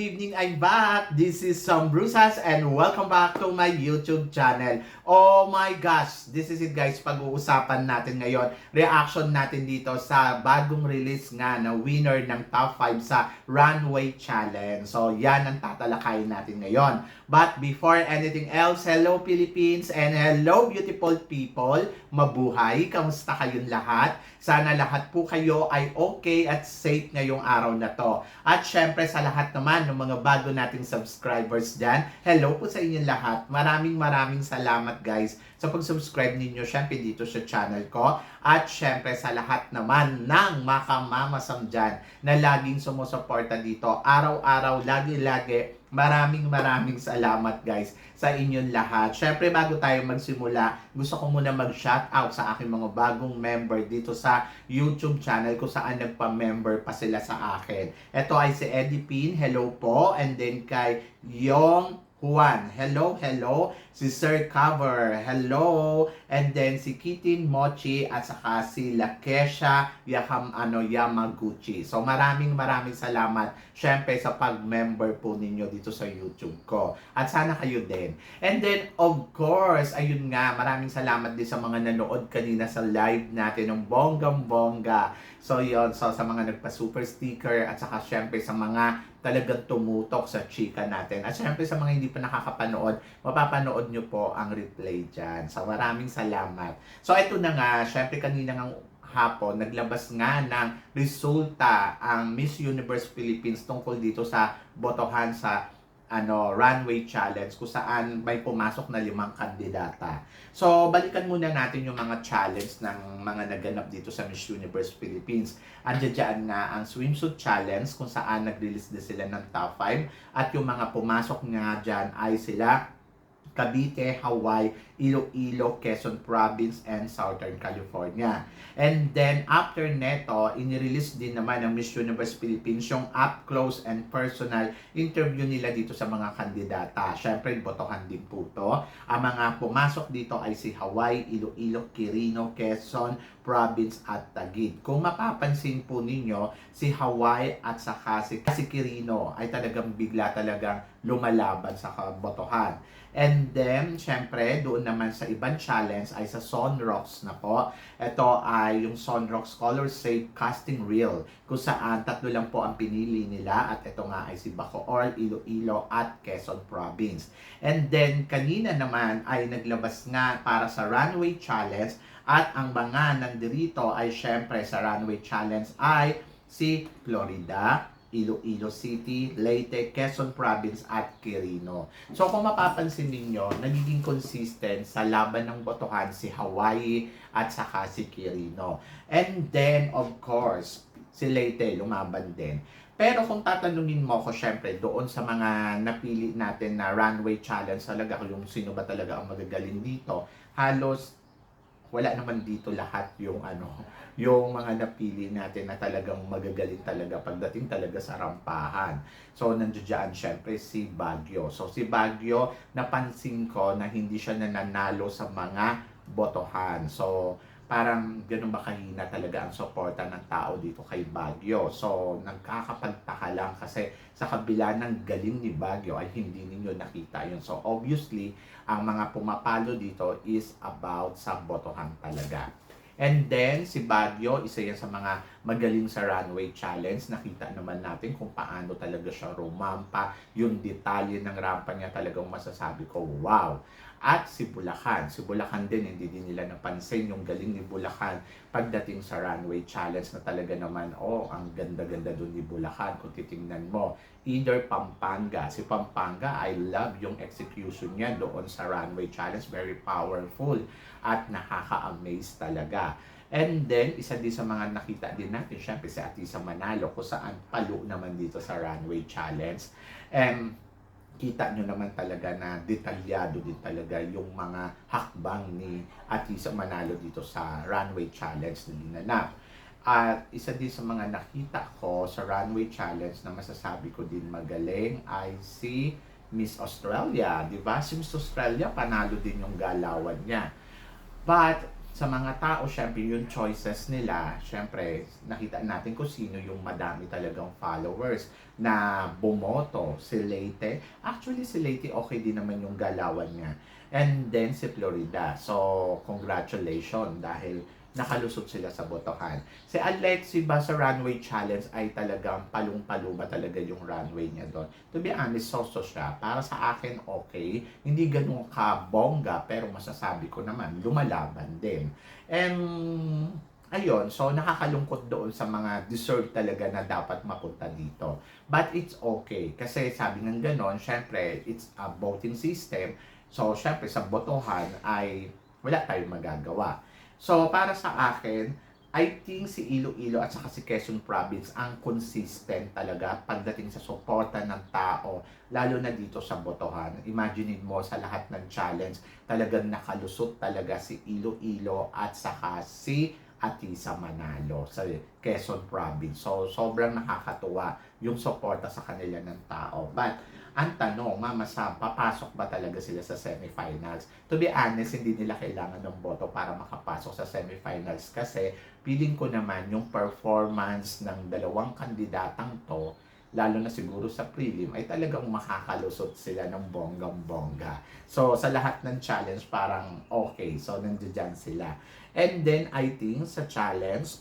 Good evening! I'm back! This is Sam Brusas and welcome back to my YouTube channel. Oh my gosh! This is it guys, pag-uusapan natin ngayon. Reaction natin dito sa bagong release nga na winner ng top 5 sa Runway Challenge. So yan ang tatalakayin natin ngayon. But before anything else, hello Philippines and hello beautiful people! Mabuhay! Kamusta kayong lahat? Sana lahat po kayo ay okay at safe ngayong araw na to. At syempre sa lahat naman ng mga bago nating subscribers dyan, hello po sa inyong lahat. Maraming maraming salamat guys sa pag-subscribe ninyo syempre dito sa channel ko. At syempre sa lahat naman ng makamamasam dyan na laging sumusuporta dito. Araw-araw, lagi-lagi, maraming maraming salamat guys sa inyong lahat. Syempre bago tayo magsimula, gusto ko muna mag-shout out sa aking mga bagong member dito sa YouTube channel kung saan nagpa-member pa sila sa akin. Ito ay si Eddie Pin, hello po. And then kay Yong Juan, hello, hello. Si Sir Cover, hello. And then si Kitin Mochi at saka si Lakesha Yakam ano, Yamaguchi. So maraming maraming salamat syempre sa pag-member po ninyo dito sa YouTube ko. At sana kayo din. And then of course, ayun nga, maraming salamat din sa mga nanood kanina sa live natin ng bonggang-bongga. So yon so sa mga nagpa-super sticker at saka syempre sa mga talagang tumutok sa chika natin. At syempre sa mga hindi pa nakakapanood, mapapanood nyo po ang replay dyan. So maraming salamat. So ito na nga, syempre kanina ng hapon, naglabas nga ng resulta ang Miss Universe Philippines tungkol dito sa botohan sa ano runway challenge kung saan may pumasok na limang kandidata. So, balikan muna natin yung mga challenge ng mga naganap dito sa Miss Universe Philippines. Andiyan dyan nga ang swimsuit challenge kung saan nag-release din sila ng top 5 at yung mga pumasok nga dyan ay sila Cavite, Hawaii, Iloilo, Quezon Province, and Southern California. And then, after neto, inirelease din naman ng Miss Universe Philippines yung up close and personal interview nila dito sa mga kandidata. Siyempre, botohan din po to. Ang mga pumasok dito ay si Hawaii, Iloilo, Quirino, Quezon, Province at Taguig. Kung mapapansin po ninyo, si Hawaii at saka si, si ay talagang bigla talagang lumalaban sa kabotohan. And then, syempre, doon naman sa ibang challenge ay sa Sonrox na po. Ito ay yung Sonrox Color Safe Casting Reel kung saan tatlo lang po ang pinili nila at ito nga ay si Bacoor, Iloilo at Quezon Province. And then, kanina naman ay naglabas nga para sa Runway Challenge at ang mga nandirito ay syempre sa Runway Challenge ay si Florida, Iloilo City, Leyte, Quezon Province at Quirino. So kung mapapansin ninyo, nagiging consistent sa laban ng botohan si Hawaii at saka si Quirino. And then of course, si Leyte lumaban din. Pero kung tatanungin mo ko syempre doon sa mga napili natin na runway challenge talaga yung sino ba talaga ang magagaling dito, halos wala naman dito lahat yung ano, yung mga napili natin na talagang magagaling talaga pagdating talaga sa rampahan. So, nandiyan syempre si Baguio. So, si Baguio, napansin ko na hindi siya nananalo sa mga botohan. So, parang ganun ba kahina talaga ang suporta ng tao dito kay Baguio. So, nagkakapagtaka lang kasi sa kabila ng galing ni Baguio ay hindi ninyo nakita yun. So, obviously, ang mga pumapalo dito is about sa botohan talaga. And then, si Baguio, isa yan sa mga magaling sa runway challenge. Nakita naman natin kung paano talaga siya rumampa. Yung detalye ng rampa niya talagang masasabi ko, wow! At si Bulacan. Si Bulacan din, hindi din nila napansin yung galing ni Bulacan pagdating sa runway challenge na talaga naman, oh, ang ganda-ganda dun ni Bulacan kung titingnan mo. Either Pampanga. Si Pampanga, I love yung execution niya doon sa runway challenge. Very powerful at nakaka-amaze talaga. And then, isa din sa mga nakita din natin, syempre si Atisa Manalo, kung saan palo naman dito sa runway challenge. And kita nyo naman talaga na detalyado din talaga yung mga hakbang ni Atisa Manalo dito sa runway challenge na dinanap. At isa din sa mga nakita ko sa runway challenge na masasabi ko din magaling ay si Miss Australia, di ba? Si Miss Australia, panalo din yung galawan niya. But, sa mga tao, syempre yung choices nila, syempre nakita natin kung sino yung madami talagang followers na bumoto. Si Leyte, actually si Leyte okay din naman yung galawan niya. And then si Florida. So, congratulations dahil nakalusot sila sa botohan. Si Alexi ba sa runway challenge ay talagang palung-palo ba talaga yung runway niya doon? To be honest, so-so siya. Para sa akin, okay. Hindi ganun kabongga, pero masasabi ko naman, lumalaban din. And, ayun, so nakakalungkot doon sa mga deserve talaga na dapat mapunta dito. But it's okay. Kasi sabi ng ganon, syempre, it's a voting system. So, syempre, sa botohan ay wala tayong magagawa. So, para sa akin, I think si Iloilo at saka si Quezon Province ang consistent talaga pagdating sa suporta ng tao, lalo na dito sa botohan. Imagine mo sa lahat ng challenge, talagang nakalusot talaga si Iloilo at saka si Atisa Manalo sa Quezon Province. So, sobrang nakakatuwa yung suporta sa kanila ng tao. But, ang tanong, Mama Sam, papasok ba talaga sila sa semifinals? To be honest, hindi nila kailangan ng boto para makapasok sa semifinals kasi feeling ko naman yung performance ng dalawang kandidatang to, lalo na siguro sa prelim, ay talagang makakalusot sila ng bonggang-bongga. So, sa lahat ng challenge, parang okay. So, nandiyan sila. And then, I think sa challenge,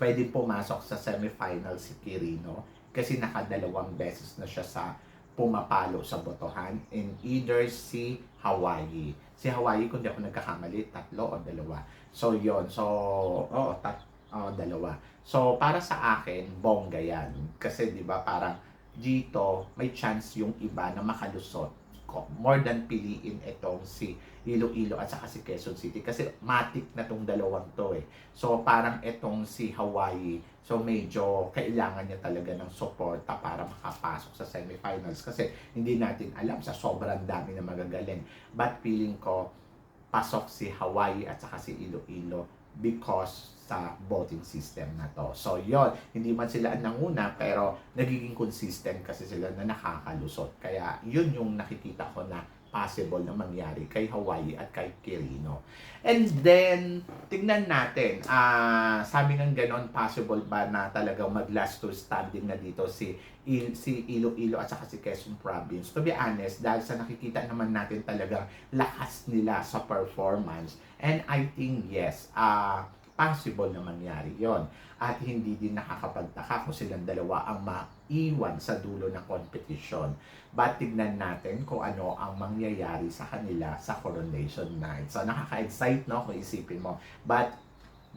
pwede pumasok sa semifinal si Kirino kasi nakadalawang beses na siya sa pumapalo sa botohan in either si Hawaii. Si Hawaii, kung di ako nagkakamali, tatlo o dalawa. So, yon So, oo, tat, oh, dalawa. So, para sa akin, bongga yan. Kasi, di ba, parang dito, may chance yung iba na makalusot. More than piliin itong si Iloilo at saka si Quezon City. Kasi matik na tong dalawang to eh. So, parang itong si Hawaii, so medyo kailangan niya talaga ng suporta para makapasok sa semifinals. Kasi hindi natin alam sa sobrang dami na magagaling. But feeling ko, pasok si Hawaii at saka si Iloilo because sa voting system na to. So, yon hindi man sila ang nanguna, pero nagiging consistent kasi sila na nakakalusot. Kaya, yun yung nakikita ko na possible na mangyari kay Hawaii at kay Quirino. And then, tingnan natin, ah sabi ng ganon, possible ba na talagang mag-last to standing na dito si Il, si Iloilo at saka si Quezon Province. To be honest, dahil sa nakikita naman natin talagang lakas nila sa performance. And I think, yes, ah possible na mangyari yon At hindi din nakakapagtaka kung silang dalawa ang maiwan sa dulo ng competition. But tignan natin kung ano ang mangyayari sa kanila sa coronation night. So nakaka-excite no kung isipin mo. But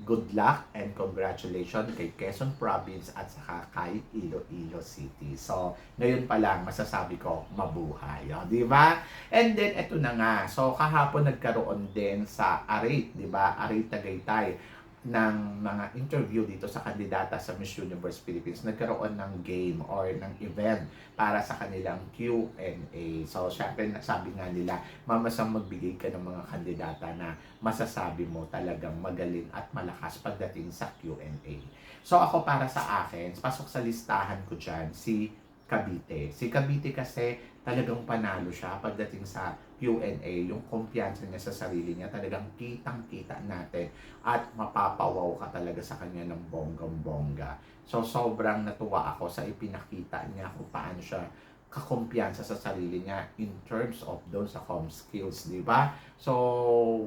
good luck and congratulations kay Quezon Province at saka kay Iloilo City. So, ngayon pa lang masasabi ko mabuhay, oh, 'di ba? And then eto na nga. So, kahapon nagkaroon din sa Arate, 'di ba? Arate Tagaytay ng mga interview dito sa kandidata sa Miss Universe Philippines, nagkaroon ng game or ng event para sa kanilang Q&A. So, syempre, sabi nga nila, mamasang magbigay ka ng mga kandidata na masasabi mo talagang magaling at malakas pagdating sa Q&A. So, ako para sa akin, pasok sa listahan ko dyan, si Cavite. Si Cavite kasi talagang panalo siya pagdating sa Q&A, yung kumpiyansa niya sa sarili niya, talagang kitang-kita natin at mapapawaw ka talaga sa kanya ng bonggang-bongga. So, sobrang natuwa ako sa ipinakita niya kung paano siya kakumpiyansa sa sarili niya in terms of doon sa com skills, di ba? So,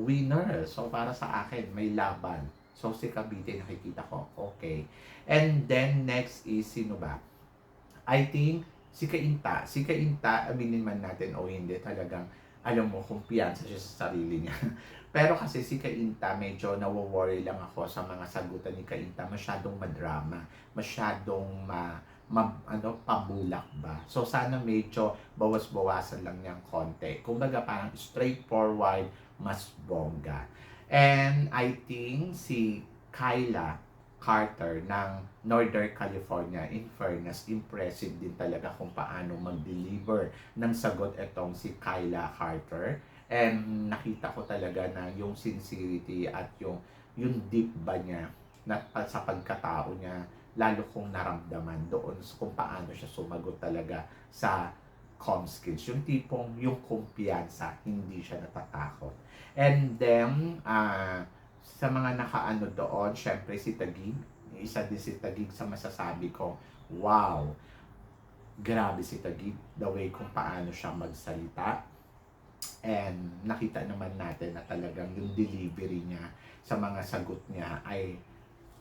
winner. So, para sa akin, may laban. So, si Cavite nakikita ko, okay. And then, next is, sino ba? I think si Kainta, si Kainta, aminin man natin o hindi, talagang alam mo, kumpiyansa siya sa sarili niya. Pero kasi si Kainta, medyo nawo-worry lang ako sa mga sagutan ni Kainta. Masyadong madrama, masyadong ma, ma ano, pabulak ba. So sana medyo bawas-bawasan lang niyang konti. Kumbaga parang straightforward, mas bongga. And I think si Kyla, Carter ng Northern California. In fairness, impressive din talaga kung paano mag-deliver ng sagot itong si Kyla Carter. And nakita ko talaga na yung sincerity at yung yung deep ba niya na sa pagkatao niya lalo kong naramdaman doon kung paano siya sumagot talaga sa com skills. Yung tipong yung kumpiyansa, hindi siya natatakot. And then, uh, sa mga nakaano doon, syempre si Tagig, isa din si Tagig sa masasabi ko, wow, grabe si Tagig, the way kung paano siya magsalita. And nakita naman natin na talagang yung delivery niya sa mga sagot niya ay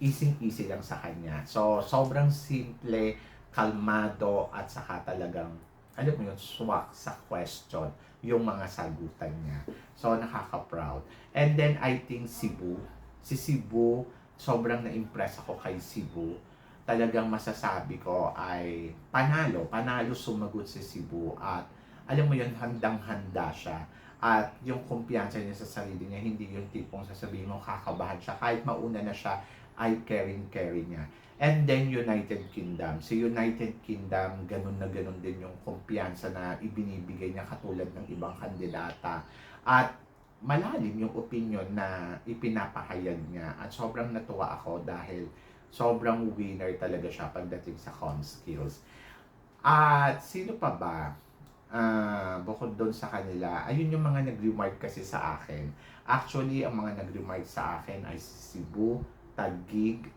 easy-easy lang sa kanya. So, sobrang simple, kalmado, at saka talagang, alam mo yun, swak sa question yung mga sagutan niya. So, nakaka-proud. And then, I think Cebu, si Cebu, sobrang na-impress ako kay Cebu. Talagang masasabi ko ay panalo, panalo sumagot si Cebu at alam mo yun, handang-handa siya. At yung kumpiyansa niya sa sarili niya, hindi yung tipong sasabihin mo kakabahan siya. Kahit mauna na siya, ay caring-carry niya. And then United Kingdom. Si United Kingdom, ganun na ganun din yung kumpiyansa na ibinibigay niya katulad ng ibang kandidata. At malalim yung opinion na ipinapahayag niya. At sobrang natuwa ako dahil sobrang winner talaga siya pagdating sa com skills. At sino pa ba? Ah, bukod doon sa kanila, ayun yung mga nag-remark kasi sa akin. Actually, ang mga nag-remark sa akin ay si Cebu, Taguig,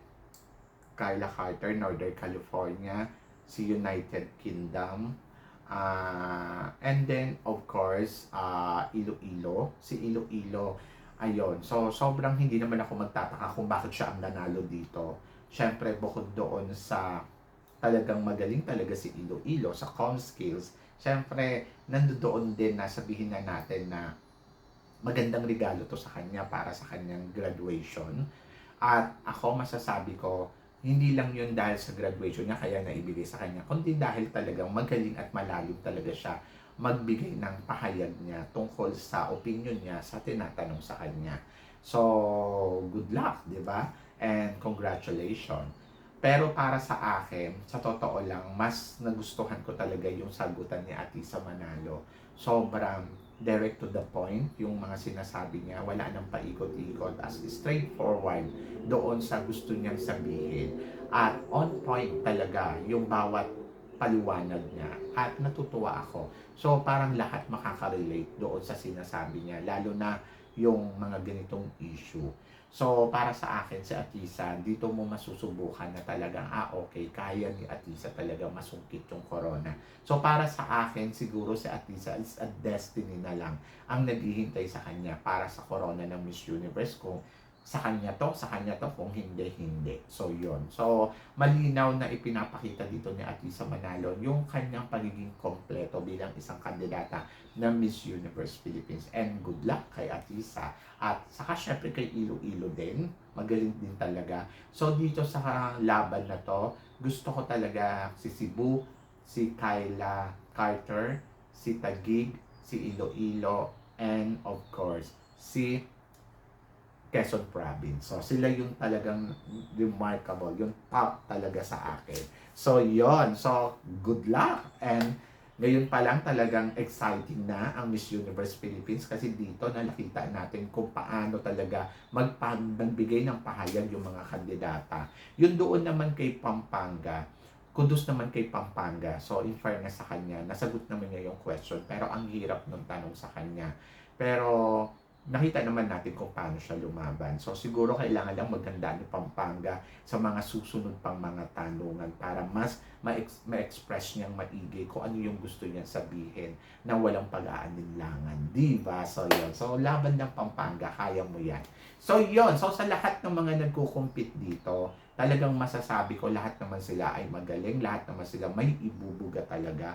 Carla Carter, Northern California, si United Kingdom, ah and then of course, ah Iloilo, si Iloilo, ayun. So, sobrang hindi naman ako magtataka kung bakit siya ang nanalo dito. Siyempre, bukod doon sa talagang magaling talaga si Iloilo sa com skills, siyempre, nandoon din na sabihin na natin na magandang regalo to sa kanya para sa kanyang graduation. At ako masasabi ko, hindi lang yun dahil sa graduation niya kaya naibigay sa kanya, kundi dahil talagang magaling at malalim talaga siya magbigay ng pahayag niya tungkol sa opinion niya sa tinatanong sa kanya. So, good luck, di ba? And congratulations. Pero para sa akin, sa totoo lang, mas nagustuhan ko talaga yung sagutan ni Atisa Manalo. Sobrang direct to the point, yung mga sinasabi niya, wala nang paikot-ikot, as straightforward doon sa gusto niyang sabihin. At on point talaga yung bawat paliwanag niya. At natutuwa ako. So parang lahat makaka-relate doon sa sinasabi niya, lalo na yung mga ganitong issue. So, para sa akin, si Atisa, dito mo masusubukan na talagang, ah, okay, kaya ni Atisa talaga masungkit yung corona. So, para sa akin, siguro si Atisa is a destiny na lang ang naghihintay sa kanya para sa corona ng Miss Universe kung sa kanya to, sa kanya to, kung hindi, hindi. So, yon So, malinaw na ipinapakita dito ni Atisa Manalo yung kanyang pagiging kompleto bilang isang kandidata ng Miss Universe Philippines. And good luck kay Atisa. At saka syempre kay Iloilo din. Magaling din talaga. So, dito sa laban na to, gusto ko talaga si Cebu, si Kyla Carter, si Tagig, si Iloilo, and of course, si Quezon Province. So, sila yung talagang remarkable, yung top talaga sa akin. So, yon So, good luck! And ngayon pa lang talagang exciting na ang Miss Universe Philippines kasi dito nakita natin kung paano talaga magpagbigay ng pahayag yung mga kandidata. Yun doon naman kay Pampanga, kudos naman kay Pampanga. So, in fairness sa kanya, nasagot naman niya yung question. Pero ang hirap ng tanong sa kanya. Pero, nakita naman natin kung paano siya lumaban. So siguro kailangan lang maganda ni Pampanga sa mga susunod pang mga tanungan para mas ma-ex- ma-express niyang maigi kung ano yung gusto niya sabihin na walang pag-aalinlangan. Di ba? So yun. So laban ng Pampanga, kaya mo yan. So yun. So sa lahat ng mga nagko-compete dito, talagang masasabi ko lahat naman sila ay magaling, lahat naman sila may ibubuga talaga.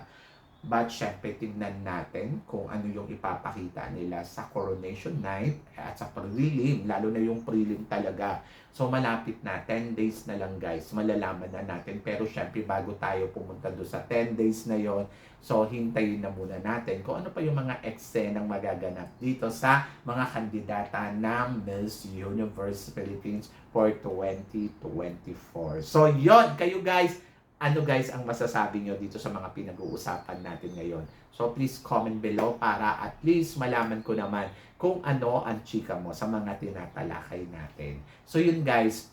But syempre, tingnan natin kung ano yung ipapakita nila sa coronation night at sa prelim, lalo na yung prelim talaga. So malapit na, 10 days na lang guys, malalaman na natin. Pero syempre, bago tayo pumunta doon sa 10 days na yon so hintayin na muna natin kung ano pa yung mga eksenang magaganap dito sa mga kandidata ng Miss Universe Philippines for 2024. So yon kayo guys, ano guys ang masasabi nyo dito sa mga pinag-uusapan natin ngayon. So please comment below para at least malaman ko naman kung ano ang chika mo sa mga tinatalakay natin. So yun guys,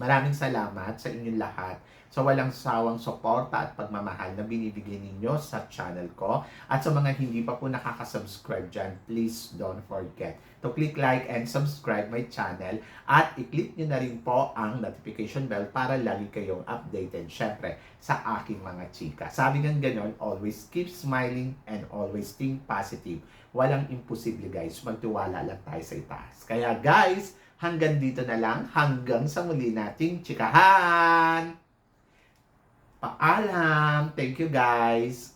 maraming salamat sa inyong lahat sa walang sawang suporta at pagmamahal na binibigay ninyo sa channel ko. At sa mga hindi pa po nakaka-subscribe dyan, please don't forget to click like and subscribe my channel at i-click nyo na rin po ang notification bell para lagi kayong updated syempre sa aking mga chika. Sabi ng ganon, always keep smiling and always think positive. Walang imposible guys, magtiwala lang tayo sa itaas. Kaya guys, hanggang dito na lang, hanggang sa muli nating chikahan! Paalam! Thank you guys!